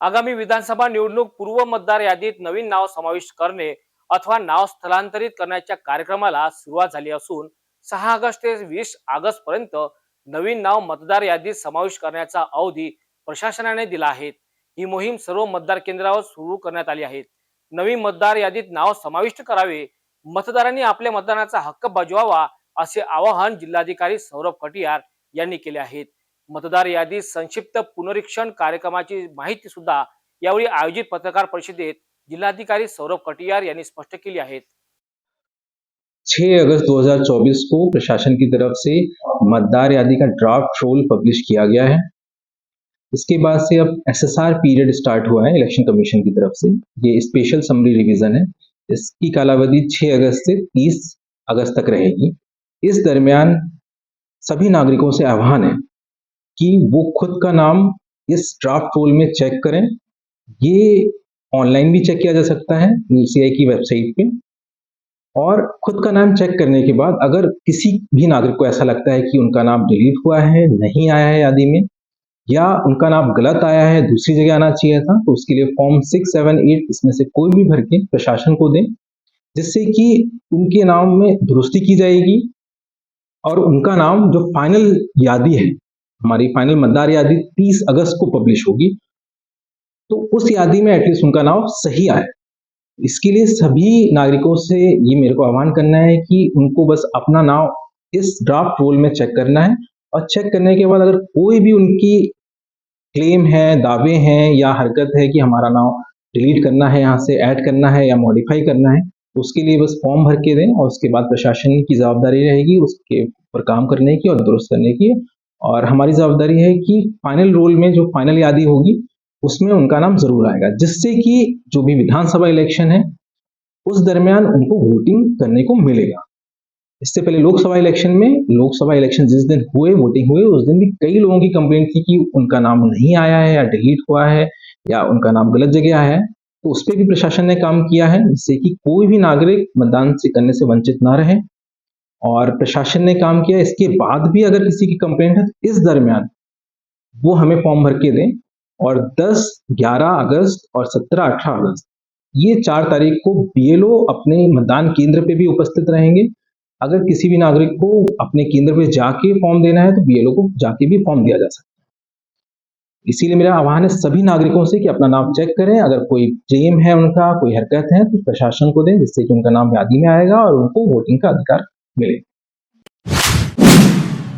आगामी विधानसभा निवडणूक पूर्व मतदार यादीत नवीन नाव समाविष्ट करणे अथवा नाव स्थलांतरित करण्याच्या कार्यक्रमाला सुरुवात झाली असून सहा ऑगस्ट ते वीस ऑगस्ट पर्यंत नवीन नाव मतदार यादीत समाविष्ट करण्याचा अवधी प्रशासनाने दिला आहे. ही मोहीम सर्व मतदार केंद्रावर सुरू करण्यात आली आहे. नवीन मतदार यादीत नाव समाविष्ट करावे मतदारांनी आपल्या मतदानाचा हक्क बजवावा असे आवाहन जिल्हाधिकारी सौरभ कटियार यांनी केले आहे. मतदार यादी संक्षिप्त पुनरीक्षण कार्यक्रमाची माहिती सुद्धा यावेळी आयोजित पत्रकार परिषदेत जिल्हाधिकारी सौरभ कटियार स्पष्ट केली आहे 6 अगस्त 2024 को प्रशासन की तरफ़ से मतदार यादी का ड्राफ्ट रोल पब्लिश किया गया है। इसके बाद से अब एसएसआर पीरियड स्टार्ट हुआ है इलेक्शन कमीशन की तरफ़ से। ये स्पेशल समरी रिवीजन है। इसकी कालावधि 6 अगस्त से 30 अगस्त तक रहेगी। इस दरमियान सभी नागरिकों से आह्वान है कि वो खुद का नाम इस ड्राफ्ट रोल में चेक करें। ये ऑनलाइन भी चेक किया जा सकता है यूसीआई की वेबसाइट पे। और खुद का नाम चेक करने के बाद अगर किसी भी नागरिक को ऐसा लगता है कि उनका नाम डिलीट हुआ है, नहीं आया है यादी में, या उनका नाम गलत आया है, दूसरी जगह आना चाहिए था तो उसके लिए फॉर्म सिक्स सेवन एट इसमें से कोई भी भर के प्रशासन को दें, जिससे कि उनके नाम में दुरुस्ती की जाएगी और उनका नाम जो फाइनल यादी है हमारी फाइनल मतदार यादी 30 अगस्त को पब्लिश होगी। तो उस यादी में एटलीस्ट उनका नाम सही आए इसके लिए सभी नागरिकों से ये मेरे को आह्वान करना है कि उनको बस अपना नाम इस ड्राफ्ट रोल में चेक करना है और चेक करने के बाद अगर कोई भी उनकी क्लेम है, दावे हैं या हरकत है कि हमारा नाम डिलीट करना है, यहाँ से ऐड करना है या मॉडिफाई करना है, उसके लिए बस फॉर्म भर के दें और उसके बाद प्रशासन की जवाबदारी रहेगी, उसके ऊपर काम करने की और दुरुस्त करने की। और हमारी जवाबदारी है कि फाइनल रोल में जो फाइनल यादी होगी, उसमें उनका नाम ज़रूर आएगा, जिससे कि जो भी विधानसभा इलेक्शन है, उस दरमियान उनको वोटिंग करने को मिलेगा। इससे पहले लोकसभा इलेक्शन में, लोकसभा इलेक्शन जिस दिन हुए वोटिंग हुए, उस दिन भी कई लोगों की कंप्लेंट थी कि उनका नाम नहीं आया है या डिलीट हुआ है या उनका नाम गलत जगह आया है। तो उस पर भी प्रशासन ने काम किया है, जिससे कि कोई भी नागरिक मतदान से करने से वंचित ना रहे। और प्रशासन ने काम किया। इसके बाद भी अगर किसी की कंप्लेंट है तो इस दरमियान वो हमें फॉर्म भर के दें और 10, 11 अगस्त और 17, 18 अगस्त ये चार तारीख को बीएलओ अपने मतदान केंद्र पे भी उपस्थित रहेंगे। अगर किसी भी नागरिक को अपने केंद्र पे जाके फॉर्म देना है तो बीएलओ को जाके भी फॉर्म दिया जा सकता है। इसीलिए मेरा आह्वान है सभी नागरिकों से कि अपना नाम चेक करें। अगर कोई क्लेम है उनका कोई हरकत है तो प्रशासन को दें जिससे कि उनका नाम यादी में आएगा और उनको वोटिंग का अधिकार Really.